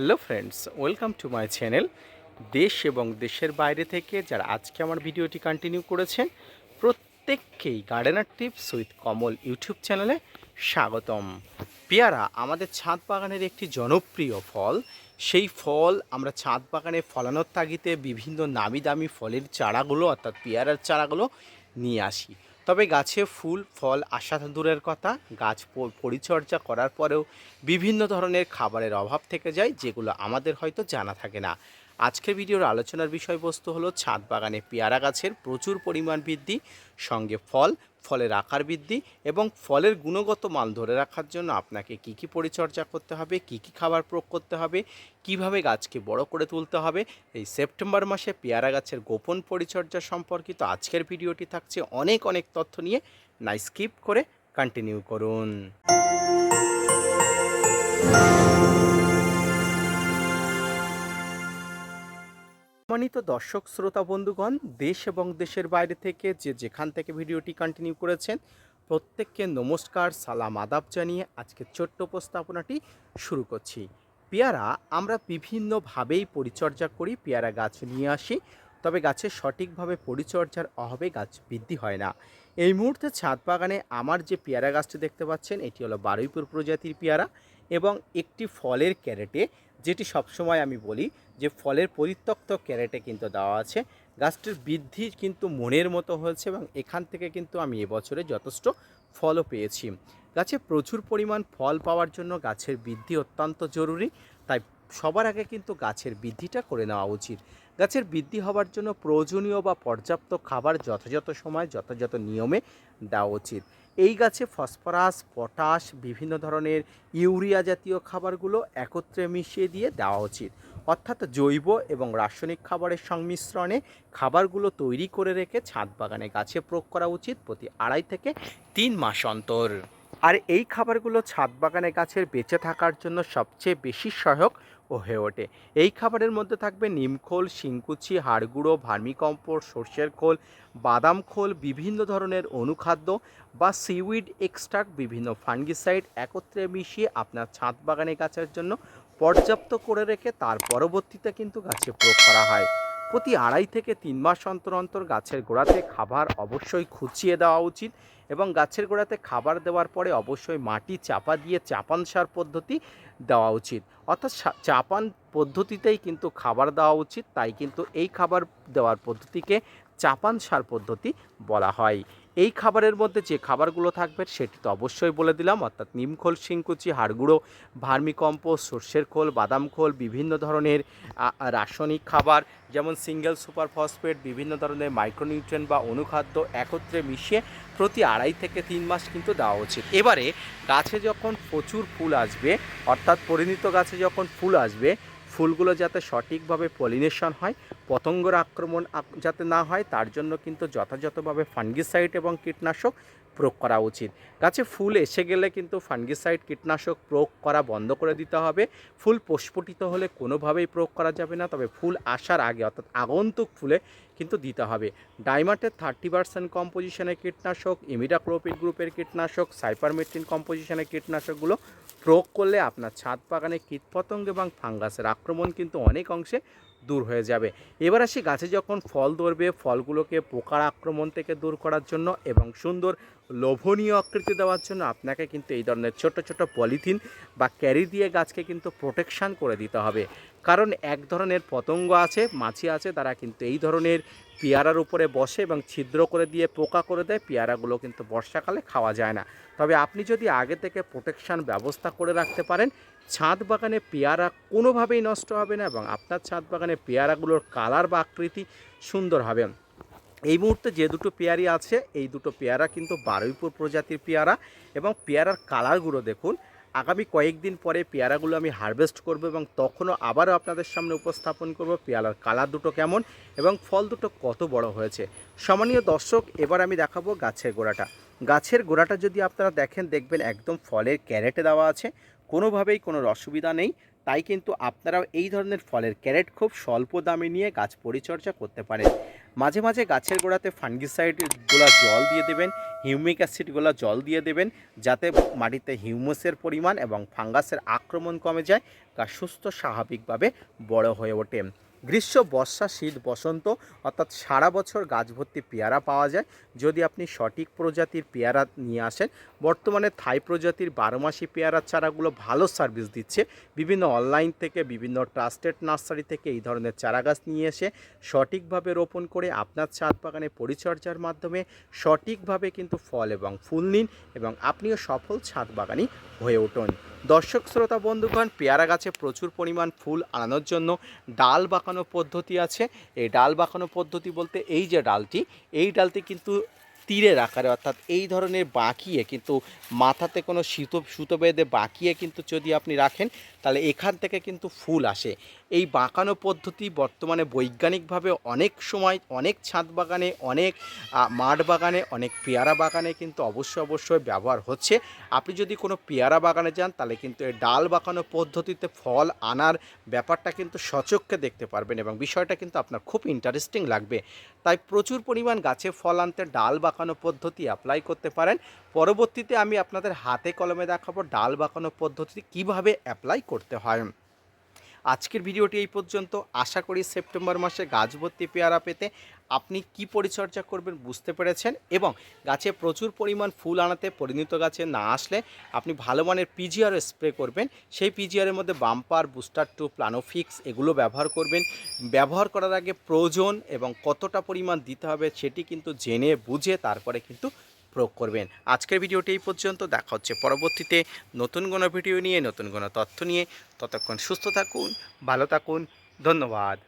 Hello friends, welcome to my channel দেশ এবং দেশের বাইরে থেকে যারা আজকে আমার ভিডিওটি কন্টিনিউ করেছেন, প্রত্যেককেই gardener tips with Kamal YouTube চ্যানেলে স্বাগতম। পেয়ারা, আমাদের ছাদ বাগানের একটি জনপ্রিয় ফল। সেই ফল আমরা ছাদ বাগানে ফলানোর তাগিতে বিভিন্ন নামি দামি ফলের চারাগুলো, অর্থাৎ পেয়ারার চারাগুলো নিয়ে আসি। তবে গাছে ফুল, ফল আসা দূরের কথা, গাছ পরিচর্যা করার পরেও বিভিন্ন ধরনের খাবারের অভাব থেকে যায়, যেগুলো আমাদের হয়তো জানা থাকে না। আজকের ভিডিওর আলোচনার বিষয়বস্তু হলো ছাদ বাগানে পেয়ারা গাছের প্রচুর পরিমাণ বৃদ্ধি, সঙ্গে ফল ফলের আকার বৃদ্ধি এবং ফলের গুণগত মান ধরে রাখার জন্য আপনাকে কি কি পরিচর্যা করতে হবে, কি কি খাবার প্রয়োগ করতে হবে, কীভাবে গাছকে বড় করে তুলতে হবে, এই সেপ্টেম্বর মাসে পেয়ারা গাছের গোপন পরিচর্যা সম্পর্কিত আজকের ভিডিওটি থাকছে অনেক অনেক তথ্য নিয়ে, না স্কিপ করে কন্টিনিউ করুন। সম্মানিত দর্শক, শ্রোতা, বন্ধুগণ, দেশ এবং দেশের বাইরে থেকে যে যেখান থেকে ভিডিওটি কন্টিনিউ করেছেন, প্রত্যেককে নমস্কার, সালাম, আদাব জানিয়ে আজকে ছোট্ট উপস্থাপনাটি শুরু করছি। পেয়ারা আমরা বিভিন্নভাবেই পরিচর্যা করি, পেয়ারা গাছ নিয়ে আসি, তবে গাছের সঠিকভাবে পরিচর্যার অভাবে গাছ বৃদ্ধি হয় না। এই মুহূর্তে ছাদ বাগানে আমার যে পেয়ারা গাছটি দেখতে পাচ্ছেন, এটি হলো বারুইপুর প্রজাতির পেয়ারা। এবং একটি ফলের ক্যারেটে, যেটি সবসময় আমি বলি যে ফলের পরিত্যক্ত ক্যারেটে কিন্তু দেওয়া আছে। গাছটির বৃদ্ধি কিন্তু মনের মতো হয়েছে এবং এখান থেকে কিন্তু আমি এবছরে যথেষ্ট ফলও পেয়েছি। গাছে প্রচুর পরিমাণ ফল পাওয়ার জন্য গাছের বৃদ্ধি অত্যন্ত জরুরি, তাই সবার আগে কিন্তু গাছের বৃদ্ধিটা করে নেওয়া উচিত। গাছের বৃদ্ধি হওয়ার জন্য প্রয়োজনীয় বা পর্যাপ্ত খাবার যথাযথ সময়, যথাযথ নিয়মে দেওয়া উচিত। এই গাছে ফসফরাস, পটাশ, বিভিন্ন ধরনের ইউরিয়া জাতীয় খাবারগুলো একত্রে মিশিয়ে দিয়ে দেওয়া উচিত। অর্থাৎ জৈব এবং রাসায়নিক খাবারের সংমিশ্রণে খাবারগুলো তৈরি করে রেখে ছাদ বাগানে গাছে প্রয়োগ করা উচিত প্রতি আড়াই থেকে তিন মাস অন্তর। আর এই খাবারগুলো ছাদ বাগানে গাছের বেঁচে থাকার জন্য সবচেয়ে বেশি সহায়ক ও হয়ে ওঠে। এই খাবারের মধ্যে থাকবে নিমখোল শিংকুচি, হাড়গুঁড়ো ভার্মিকম্পোস্ট সর্ষের খোল, বাদাম খোল, বিভিন্ন ধরনের অনুখাদ্য বা সিউইড এক্সট্রাক্ট, বিভিন্ন ফাঙ্গিসাইড একত্রে মিশিয়ে আপনার ছাদ বাগানে গাছের জন্য পর্যাপ্ত করে রেখে তার পরবর্তীতে কিন্তু গাছে প্রয়োগ করা হয়। প্রতি আড়াই থেকে তিন মাস অন্তর অন্তর গাছের গোড়াতে খাবার অবশ্যই খুঁচিয়ে দেওয়া উচিত এবং গাছের গোড়াতে খাবার দেওয়ার পরে অবশ্যই মাটি চাপা দিয়ে চাপান সার পদ্ধতি দেওয়া উচিত। অর্থাৎ চাপান পদ্ধতিতেই কিন্তু খাবার দেওয়া উচিত, তাই কিন্তু এই খাবার দেওয়ার পদ্ধতিকে চাপান সার পদ্ধতি বলা হয়। এই খাবারের মধ্যে যে খাবারগুলো থাকবে সেটি তো অবশ্যই বলে দিলাম, অর্থাৎ নিমখোল শিংকুচি, হাড়গুঁড়ো ভার্মিকম্পোস্ট সর্ষের খোল, বাদাম খোল, বিভিন্ন ধরনের রাসায়নিক খাবার, যেমন সিঙ্গেল সুপার ফসফেট, বিভিন্ন ধরনের মাইক্রোনিউট্রিয়েন্ট বা অনুখাদ্য একত্রে মিশিয়ে প্রতি আড়াই থেকে তিন মাস কিন্তু দেওয়া উচিত। এবারে গাছে যখন প্রচুর ফুল আসবে, অর্থাৎ পরিণত গাছে যখন ফুল আসবে ফুলগুলো যাতে সঠিকভাবে পলিনেশন হয়, পতঙ্গর আক্রমণ যাতে না হয়, তার জন্য কিন্তু যথাযথভাবে ফাঙ্গিসাইড এবং কীটনাশক প্রয়োগ করা উচিত। গাছে ফুল এসে গেলে কিন্তু ফাঙ্গিসাইড কীটনাশক প্রয়োগ করা বন্ধ করে দিতে হবে। ফুল প্রস্ফুটিত হলে কোনোভাবেই প্রয়োগ করা যাবে না, তবে ফুল আসার আগে অর্থাৎ আগন্তুক ফুলে কিন্তু দিতে হবে। ডাইমাটের থার্টি পার্সেন্ট কম্পোজিশনের কীটনাশক, ইমিডাক্লোপিড গ্রুপের কীটনাশক, সাইপারমেট্রিন কম্পোজিশনের কীটনাশকগুলো প্রয়োগ করলে আপনার ছাদ বাগানে কীটপতঙ্গ এবং ফাঙ্গাসের আক্রমণ কিন্তু অনেক অংশে দূর হয়ে যাবে। এবার আসি গাছে যখন ফল ধরবে, ফলগুলোকে পোকার আক্রমণ থেকে দূর করার জন্য এবং সুন্দর লোভনীয় আকৃতি দেওয়ার জন্য আপনাকে কিন্তু এই ধরনের ছোট ছোট পলিথিন বা ক্যারি দিয়ে গাছকে কিন্তু প্রোটেকশান করে দিতে হবে। কারণ এক ধরনের পতঙ্গ আছে, মাছি আছে, তারা কিন্তু এই ধরনের পেয়ারার উপরে বসে এবং ছিদ্র করে দিয়ে পোকা করে দেয়, পেয়ারাগুলো কিন্তু বর্ষাকালে খাওয়া যায় না। তবে আপনি যদি আগে থেকে প্রোটেকশান ব্যবস্থা করে রাখতে পারেন, ছাদ বাগানে পেয়ারা কোনোভাবেই নষ্ট হবে না এবং আপনার ছাদ বাগানে পেয়ারাগুলোর কালার বা আকৃতি সুন্দর হবে। এই মুহূর্তে যে দুটো পেয়ারি আছে, এই দুটো পেয়ারা কিন্তু বারুইপুর প্রজাতির পেয়ারা এবং পেয়ারার কালারগুলো দেখুন। আগামী কয়েকদিন পরে পেয়ারাগুলো আমি হারভেস্ট করব এবং তখনও আবারও আপনাদের সামনে উপস্থাপন করব পেয়ারার কালার দুটো কেমন এবং ফল দুটো কত বড় হয়েছে। সম্মানীয় দর্শক, এবার আমি দেখাবো গাছের গোড়াটা। গাছের গোড়াটা যদি আপনারা দেখেন, দেখবেন একদম ফলের ক্যারেটে দেওয়া আছে। কোনোভাবেই কোনো অসুবিধা নেই। তাই কিন্তু আপনারাও এই ধরনের ফলের ক্যারেট খুব স্বল্প দামে নিয়ে গাছ পরিচর্যা করতে পারেন। মাঝে মাঝে গাছের গোড়াতে ফাঙ্গিসাইড গোলা জল দিয়ে দেবেন। হিউমিক অ্যাসিডগুলো জল দিয়ে দেবেন যাতে মাটিতে হিউমাসের পরিমাণ এবং ফাঙ্গাসের আক্রমণ কমে যায় গাছ সুস্থ স্বাভাবিকভাবে বড় হয়ে ওঠে। গ্রীষ্ম, বর্ষা, শীত, বসন্ত অর্থাৎ সারা বছর গাছ ভর্তি পেয়ারা পাওয়া যায়। যদি আপনি সঠিক প্রজাতির পেয়ারা নিয়ে আসেন, বর্তমানে থাই প্রজাতির বারোমাসি পেয়ারার চারাগুলো ভালো সার্ভিস দিচ্ছে। বিভিন্ন অনলাইন থেকে, বিভিন্ন ট্রাস্টেড নার্সারি থেকে এই ধরনের চারা গাছ নিয়ে এসে সঠিকভাবে রোপণ করে আপনার ছাদ বাগানে পরিচর্যার মাধ্যমে সঠিকভাবে কিন্তু ফল এবং ফুল নিন এবং আপনিও সফল ছাদ বাগানি হয়ে উঠুন। দর্শক শ্রোতা বন্ধুগণ, পেয়ারা গাছে প্রচুর পরিমাণ ফুল আনানোর জন্য ডাল বাঁকানো পদ্ধতি আছে। এই ডাল বাঁকানো পদ্ধতি বলতে এই যে ডালটি, এই ডালটি কিন্তু তীরের আকারে অর্থাৎ এই ধরনের বাঁকিয়ে, কিন্তু মাথাতে কোনো সুতো সুতো বেঁধে বাঁকিয়ে কিন্তু যদি আপনি রাখেন, তাহলে এখান থেকে কিন্তু ফুল আসে। এই বাঁকানো পদ্ধতি বর্তমানে বৈজ্ঞানিকভাবে অনেক সময়, অনেক ছাদ বাগানে, অনেক মাঠ বাগানে, অনেক পেয়ারা বাগানে কিন্তু অবশ্যই অবশ্যই ব্যবহার হচ্ছে। আপনি যদি কোনো পেয়ারা বাগানে যান, তাহলে কিন্তু এই ডাল বাঁকানো পদ্ধতিতে ফল আনার ব্যাপারটা কিন্তু সচক্ষে দেখতে পারবেন এবং বিষয়টা কিন্তু আপনার খুব ইন্টারেস্টিং লাগবে। তাই প্রচুর পরিমাণ গাছে ফল আনতে, ডাল বাঁকানো পদ্ধতি অ্যাপ্লাই করতে পারেন। পরবর্তীতে আমি আপনাদের হাতে কলমে দেখাবো ডাল বাঁকানো পদ্ধতি কীভাবে অ্যাপ্লাই করতে হয়। আজকের ভিডিওটি এই পর্যন্ত। আশা করি সেপ্টেম্বর মাসে গাছ ভর্তি পেয়ারা পেতে আপনি কি পরিচর্যা করবেন বুঝতে পেরেছেন এবং গাছে প্রচুর পরিমাণ ফুল আনাতে, পরিণত গাছে না আসলে আপনি ভালো মানের পিজিআর স্প্রে করবেন। সেই পিজিআরের মধ্যে বাম্পার বুস্টার টু প্লানোফিক্স এগুলো ব্যবহার করবেন। ব্যবহার করার আগে প্রয়োজন এবং কতটা পরিমাণ দিতে হবে সেটি কিন্তু জেনে বুঝে তারপরে কিন্তু প্রয়োগ করবেন। আজকের ভিডিওটি এই পর্যন্ত। দেখা হচ্ছে পরবর্তীতে নতুন কোনো ভিডিও নিয়ে, নতুন কোনো তথ্য নিয়ে। ততক্ষণ সুস্থ থাকুন, ভালো থাকুন। ধন্যবাদ।